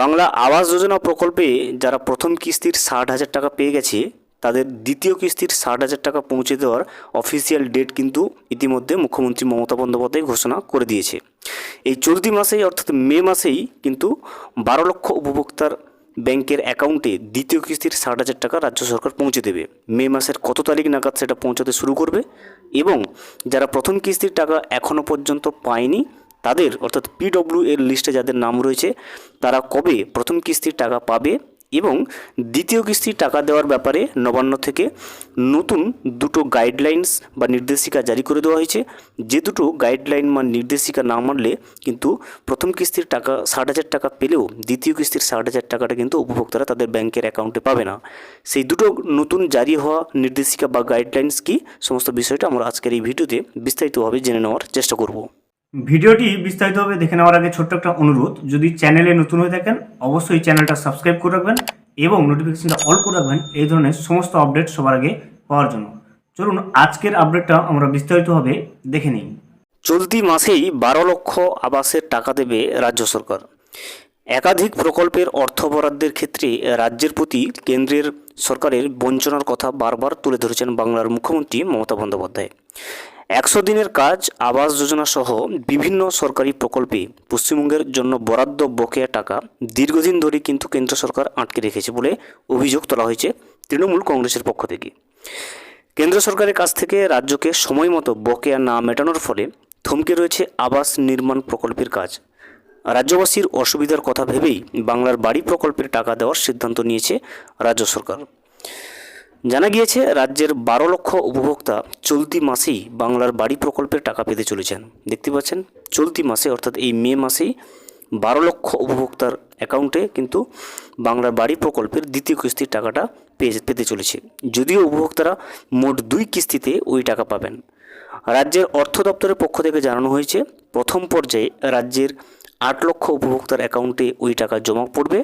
বাংলা আবাস যোজনা প্রকল্পে যারা প্রথম কিস্তির ষাট হাজার টাকা পেয়ে গেছে, তাদের দ্বিতীয় কিস্তির ষাট হাজার টাকা পৌঁছে দেওয়ার অফিসিয়াল ডেট কিন্তু ইতিমধ্যে মুখ্যমন্ত্রী মমতা বন্দ্যোপাধ্যায় ঘোষণা করে দিয়েছে। এই চলতি মাসেই অর্থাৎ মে মাসেই কিন্তু বারো লক্ষ উপভোক্তার ব্যাংকের অ্যাকাউন্টে দ্বিতীয় কিস্তির ষাট হাজার টাকা রাজ্য সরকার পৌঁছে দেবে। মে মাসের কত তারিখ নাগাদ সেটা পৌঁছাতে শুরু করবে? এবং যারা প্রথম কিস্তির টাকা এখনও পর্যন্ত পায়নি তাদের, অর্থাৎ পিডব্লিউ এর লিস্টে যাদের নাম রয়েছে, তারা কবে প্রথম কিস্তির টাকা পাবে এবং দ্বিতীয় কিস্তির টাকা দেওয়ার ব্যাপারে নবান্ন থেকে নতুন দুটো গাইডলাইন্স বা নির্দেশিকা জারি করে দেওয়া হয়েছে। যে দুটো গাইডলাইন বা নির্দেশিকা না মানলে কিন্তু প্রথম কিস্তির টাকা ষাট হাজার টাকা পেলেও দ্বিতীয় কিস্তির ষাট হাজার টাকাটা কিন্তু উপভোক্তারা তাদের ব্যাংকের অ্যাকাউন্টে পাবে না। সেই দুটো নতুন জারি হওয়া নির্দেশিকা বা গাইডলাইন্স কি, সমস্ত বিষয়টা আমরা আজকের এই ভিডিওতে বিস্তারিতভাবে জেনে নেওয়ার চেষ্টা করব। ভিডিওটি বিস্তারিতভাবে দেখে নেওয়ার আগে ছোট্ট একটা অনুরোধ, যদি চ্যানেলে নতুন হয়ে থাকেন, অবশ্যই চ্যানেলটা সাবস্ক্রাইব করে রাখবেন এবং নোটিফিকেশনটা অল করে রাখবেন, এই ধরনের সমস্ত আপডেট সবার আগে পাওয়ার জন্য। চলুন, আজকের আপডেটটা আমরা বিস্তারিতভাবে দেখে নিই। চলতি মাসেই বারো লক্ষ আবাসের টাকা দেবে রাজ্য সরকার। একাধিক প্রকল্পের অর্থ বরাদ্দের ক্ষেত্রে রাজ্যের প্রতি কেন্দ্রের সরকারের বঞ্চনার কথা বারবার তুলে ধরেছেন বাংলার মুখ্যমন্ত্রী মমতা বন্দ্যোপাধ্যায়। একশো দিনের কাজ, আবাস যোজনা সহ বিভিন্ন সরকারি প্রকল্পে পশ্চিমবঙ্গের জন্য বরাদ্দ বকেয়া টাকা দীর্ঘদিন ধরে কিন্তু কেন্দ্র সরকার আটকে রেখেছে বলে অভিযোগ তোলা হয়েছে তৃণমূল কংগ্রেসের পক্ষ থেকে। কেন্দ্র সরকারের কাছ থেকে রাজ্যকে সময় মতো বকেয়া না মেটানোর ফলে থমকে রয়েছে আবাস নির্মাণ প্রকল্পের কাজ। রাজ্যবাসীর অসুবিধার কথা ভেবেই বাংলার বাড়ি প্রকল্পের টাকা দেওয়ার সিদ্ধান্ত নিয়েছে রাজ্য সরকার। জানা গিয়েছে, রাজ্যের বারো লক্ষ উপভোক্তা চলতি মাসেই বাংলার বাড়ি প্রকল্পের টাকা পেতে চলেছেন। দেখতে পাচ্ছেন, চলতি মাসে, অর্থাৎ এই মে মাসেই বারো লক্ষ উপভোক্তার অ্যাকাউন্টে কিন্তু বাংলার বাড়ি প্রকল্পের দ্বিতীয় কিস্তির টাকাটা পেয়ে পেতে চলেছে। যদিও উপভোক্তারা মোট দুই কিস্তিতে ওই টাকা পাবেন। রাজ্যের অর্থ দপ্তরের পক্ষ থেকে জানানো হয়েছে, প্রথম পর্যায়ে রাজ্যের আট লক্ষ উপভোক্তার অ্যাকাউন্টে ওই টাকা জমা পড়বে।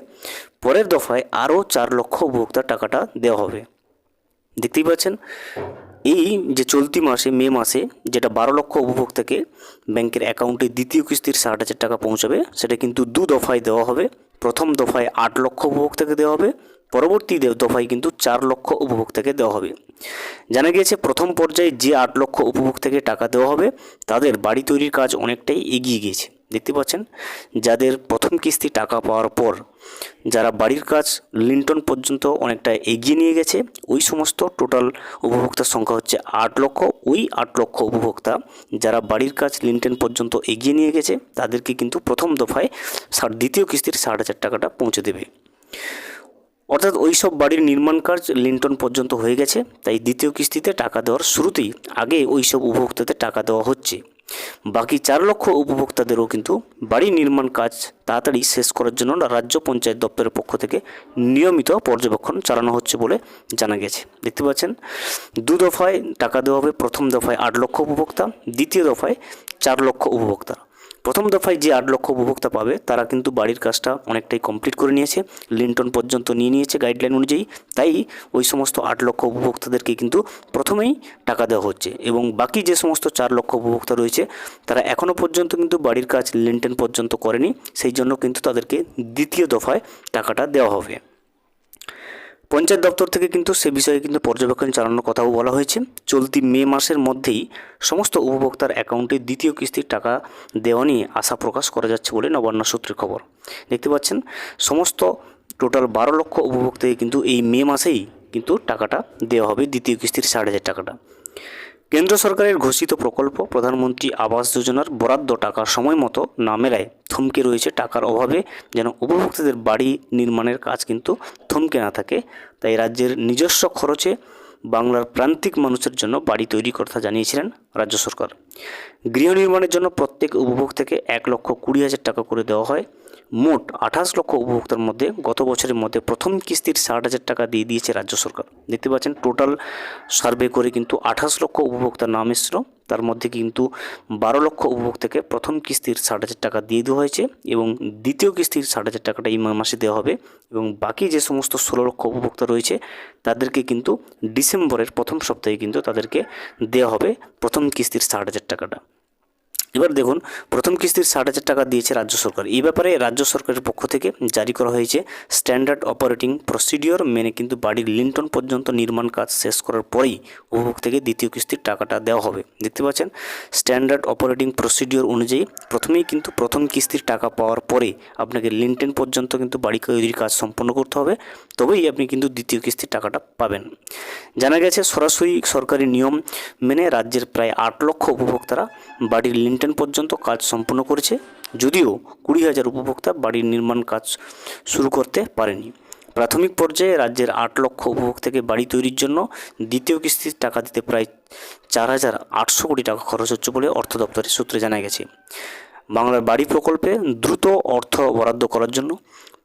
পরের দফায় আরও চার লক্ষ উপভোক্তার টাকাটা দেওয়া হবে। দেখতেই পাচ্ছেন? এই যে চলতি মাসে, মে মাসে যেটা বারো লক্ষ উপভোক্তাকে ব্যাংকের অ্যাকাউন্টে দ্বিতীয় কিস্তির ষাট হাজার টাকা পৌঁছাবে, সেটা কিন্তু দু দফায় দেওয়া হবে। প্রথম দফায় আট লক্ষ উপভোক্তাকে দেওয়া হবে, পরবর্তী দফায় কিন্তু চার লক্ষ উপভোক্তাকে দেওয়া হবে। জানা গিয়েছে, প্রথম পর্যায়ে যে আট লক্ষ উপভোক্তাকে টাকা দেওয়া হবে, তাদের বাড়ি তৈরির কাজ অনেকটাই এগিয়ে গিয়েছে। দেখতে পাচ্ছেন? যাদের প্রথম কিস্তি টাকা পাওয়ার পর যারা বাড়ির কাজ লিন্টন পর্যন্ত অনেকটা এগিয়ে নিয়ে গেছে, ওই সমস্ত টোটাল উপভোক্তার সংখ্যা হচ্ছে আট লক্ষ। ওই আট লক্ষ উপভোক্তা যারা বাড়ির কাজ লিন্টন পর্যন্ত এগিয়ে নিয়ে গেছে, তাদেরকে কিন্তু প্রথম দফায় ষাট দ্বিতীয় কিস্তির ষাট হাজার টাকাটা পৌঁছে দেবে। অর্থাৎ ওই সব বাড়ির নির্মাণ কাজ লিন্টন পর্যন্ত হয়ে গেছে, তাই দ্বিতীয় কিস্তিতে টাকা দেওয়ার শুরুতেই আগে ওই সব উপভোক্তাদের টাকা দেওয়া হচ্ছে। বাকি চার লক্ষ উপভোক্তাদেরও কিন্তু বাড়ি নির্মাণ কাজ তাড়াতাড়ি শেষ করার জন্য রাজ্য পঞ্চায়েত দপ্তরের পক্ষ থেকে নিয়মিত পর্যবেক্ষণ চালানো হচ্ছে বলে জানা গেছে। দেখতে পাচ্ছেন, দু দফায় টাকা দেওয়া হবে। প্রথম দফায় আট লক্ষ উপভোক্তা, দ্বিতীয় দফায় চার লক্ষ উপভোক্তা। প্রথম দফায় যে আট লক্ষ উপভোক্তা পাবে, তারা কিন্তু বাড়ির কাজটা অনেকটাই কমপ্লিট করে নিয়েছে। লিন্টন পর্যন্ত নিয়ে নিয়েছে গাইডলাইন অনুযায়ী। তাই ওই সমস্ত আট লক্ষ উপভোক্তাদেরকে কিন্তু প্রথমেই টাকা দেওয়া হচ্ছে। এবং বাকি যে সমস্ত চার লক্ষ উপভোক্তা রয়েছে, তারা এখনও পর্যন্ত কিন্তু বাড়ির কাজ লিন্টন পর্যন্ত করেনি। সেই জন্য কিন্তু তাদেরকে দ্বিতীয় দফায় টাকাটা দেওয়া হবে। পঞ্চায়েত দপ্তর থেকে কিন্তু সে বিষয়ে কিন্তু পর্যবেক্ষণ চালানোর কথাও বলা হয়েছে। চলতি মে মাসের মধ্যেই সমস্ত উপভোক্তার অ্যাকাউন্টে দ্বিতীয় কিস্তির টাকা দেওয়া নিয়ে আশা প্রকাশ করা যাচ্ছে বলে নবান্ন সূত্রের খবর। দেখতে পাচ্ছেন, সমস্ত টোটাল বারো লক্ষ উপভোক্তাকে কিন্তু এই মে মাসেই কিন্তু টাকাটা দেওয়া হবে, দ্বিতীয় কিস্তির ষাট হাজার টাকাটা। কেন্দ্র সরকারের ঘোষিত প্রকল্প প্রধানমন্ত্রী আবাস যোজনার বরাদ্দ টাকা সময় মতো না মেলায় থমকে রয়েছে। টাকার অভাবে যেন উপভোক্তাদের বাড়ি নির্মাণের কাজ কিন্তু থমকে না থাকে, তাই রাজ্যের নিজস্ব খরচে বাংলার প্রান্তিক মানুষের জন্য বাড়ি তৈরি কথা জানিয়েছিলেন রাজ্য সরকার। গৃহ নির্মাণের জন্য প্রত্যেক উপভোক্তাকে এক লক্ষ কুড়ি হাজার টাকা করে দেওয়া হয়। মোট আঠাশ লক্ষ উপভোক্তার মধ্যে গত বছরের মধ্যে প্রথম কিস্তির ষাট হাজার টাকা দিয়ে দিয়েছে রাজ্য সরকার। দেখতে পাচ্ছেন টোটাল সার্ভে করে কিন্তু আঠাশ লক্ষ উপভোক্তার নাম এসেছিল। তার মধ্যে কিন্তু বারো লক্ষ উপভোক্তাকে প্রথম কিস্তির ষাট হাজার টাকা দিয়ে দেওয়া হয়েছে এবং দ্বিতীয় কিস্তির ষাট হাজার টাকাটা এই মাসে দেওয়া হবে এবং বাকি যে সমস্ত ষোলো লক্ষ উপভোক্তা রয়েছে, তাদেরকে কিন্তু ডিসেম্বরের প্রথম সপ্তাহে কিন্তু তাদেরকে দেওয়া হবে প্রথম কিস্তির ষাট হাজার টাকাটা। এবার দেখুন, প্রথম কিস্তির ষাট হাজার টাকা দিয়েছে রাজ্য সরকার। এই ব্যাপারে রাজ্য সরকারের পক্ষ থেকে জারি করা হয়েছে স্ট্যান্ডার্ড অপারেটিং প্রসিডিওর, মেনে কিন্তু বাড়ির লিন্টন পর্যন্ত নির্মাণ কাজ শেষ করার পরেই উপভোক্তাকে দ্বিতীয় কিস্তির টাকাটা দেওয়া হবে। দেখতে পাচ্ছেন, স্ট্যান্ডার্ড অপারেটিং প্রসিডিওর অনুযায়ী প্রথমেই কিন্তু প্রথম কিস্তির টাকা পাওয়ার পরে আপনাকে লিন্টেন পর্যন্ত কিন্তু বাড়ি তৈরির কাজ সম্পন্ন করতে হবে, তবেই আপনি কিন্তু দ্বিতীয় কিস্তির টাকাটা পাবেন। জানা গেছে, সরাসরি সরকারি নিয়ম মেনে রাজ্যের প্রায় আট লক্ষ উপভোক্তারা বাড়ির লিন্টেন পর্যন্ত কাজ সম্পন্ন করেছে, যদিও কুড়ি হাজার উপভোক্তা বাড়ির নির্মাণ কাজ শুরু করতে পারেনি। প্রাথমিক পর্যায়ে রাজ্যের আট লক্ষ উপভোক্তাকে বাড়ি তৈরির জন্য দ্বিতীয় কিস্তির টাকা দিতে প্রায় চার হাজার আটশো কোটি টাকা খরচ হচ্ছে বলে অর্থ দপ্তরের সূত্রে জানা গেছে। বাংলার বাড়ি প্রকল্পে দ্রুত অর্থ বরাদ্দ করার জন্য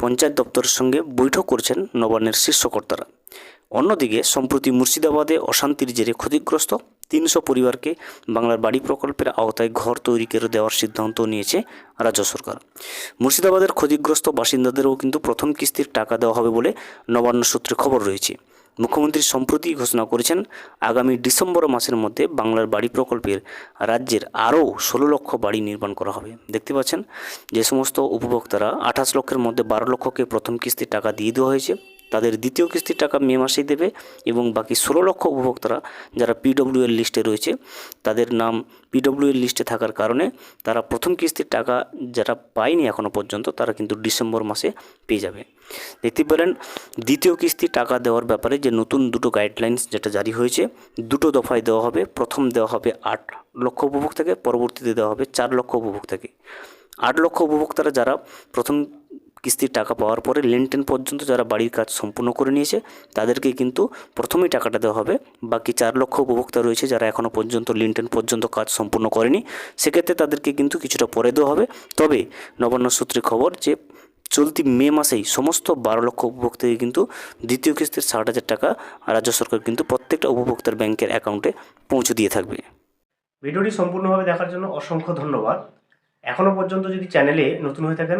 পঞ্চায়েত দপ্তরের সঙ্গে বৈঠক করছেন নবান্নের শীর্ষকর্তারা অন্যদিকে, সম্প্রতি মুর্শিদাবাদে অশান্তির জেরে ক্ষতিগ্রস্ত তিনশো পরিবারকে বাংলার বাড়ি প্রকল্পের আওতায় ঘর তৈরি করে দেওয়ার সিদ্ধান্ত নিয়েছে রাজ্য সরকার। মুর্শিদাবাদের ক্ষতিগ্রস্ত বাসিন্দাদেরও কিন্তু প্রথম কিস্তির টাকা দেওয়া হবে বলে নবান্ন সূত্রে খবর রয়েছে। মুখ্যমন্ত্রী সম্প্রতি ঘোষণা করেছেন, আগামী ডিসেম্বর মাসের মধ্যে বাংলার বাড়ি প্রকল্পের রাজ্যের আরও ষোলো লক্ষ বাড়ি নির্মাণ করা হবে। দেখতে পাচ্ছেন, যে সমস্ত উপভোক্তারা আঠাশ লক্ষের মধ্যে বারো লক্ষকে প্রথম কিস্তির টাকা দিয়ে দেওয়া হয়েছে। তাদের দ্বিতীয় কিস্তির টাকা মে মাসেই দেবে এবং বাকি ষোলো লক্ষ উপভোক্তারা যারা পিডব্লিউ এর লিস্টে রয়েছে, তাদের নাম পিডব্লিউ এর লিস্টে থাকার কারণে তারা প্রথম কিস্তির টাকা যারা পায়নি এখনও পর্যন্ত, তারা কিন্তু ডিসেম্বর মাসে পেয়ে যাবে। দেখতে পেলেন, দ্বিতীয় কিস্তি টাকা দেওয়ার ব্যাপারে যে নতুন দুটো গাইডলাইন্স যেটা জারি হয়েছে, দুটো দফায় দেওয়া হবে। প্রথম দেওয়া হবে আট লক্ষ উপভোক্তাকে, পরবর্তীতে দেওয়া হবে চার লক্ষ উপভোক্তাকে। আট লক্ষ উপভোক্তারা যারা প্রথম কিস্তির টাকা পাওয়ার পরে লেনটেন পর্যন্ত যারা বাড়ির কাজ সম্পূর্ণ করে নিয়েছে, তাদেরকে কিন্তু প্রথমেই টাকাটা দেওয়া হবে। বাকি চার লক্ষ উপভোক্তা রয়েছে যারা এখনও পর্যন্ত লিনটেন পর্যন্ত কাজ সম্পূর্ণ করেনি, সেক্ষেত্রে তাদেরকে কিন্তু কিছুটা পরে দেওয়া হবে। তবে নবান্ন সূত্রে খবর যে চলতি মে মাসেই সমস্ত বারো লক্ষ উপভোক্তাকে কিন্তু দ্বিতীয় কিস্তির ষাট হাজার টাকা রাজ্য সরকার কিন্তু প্রত্যেকটা উপভোক্তার ব্যাংকের অ্যাকাউন্টে পৌঁছে দিয়ে থাকবে। ভিডিওটি সম্পূর্ণভাবে দেখার জন্য অসংখ্য ধন্যবাদ। এখনও পর্যন্ত যদি চ্যানেলে নতুন হয়ে থাকেন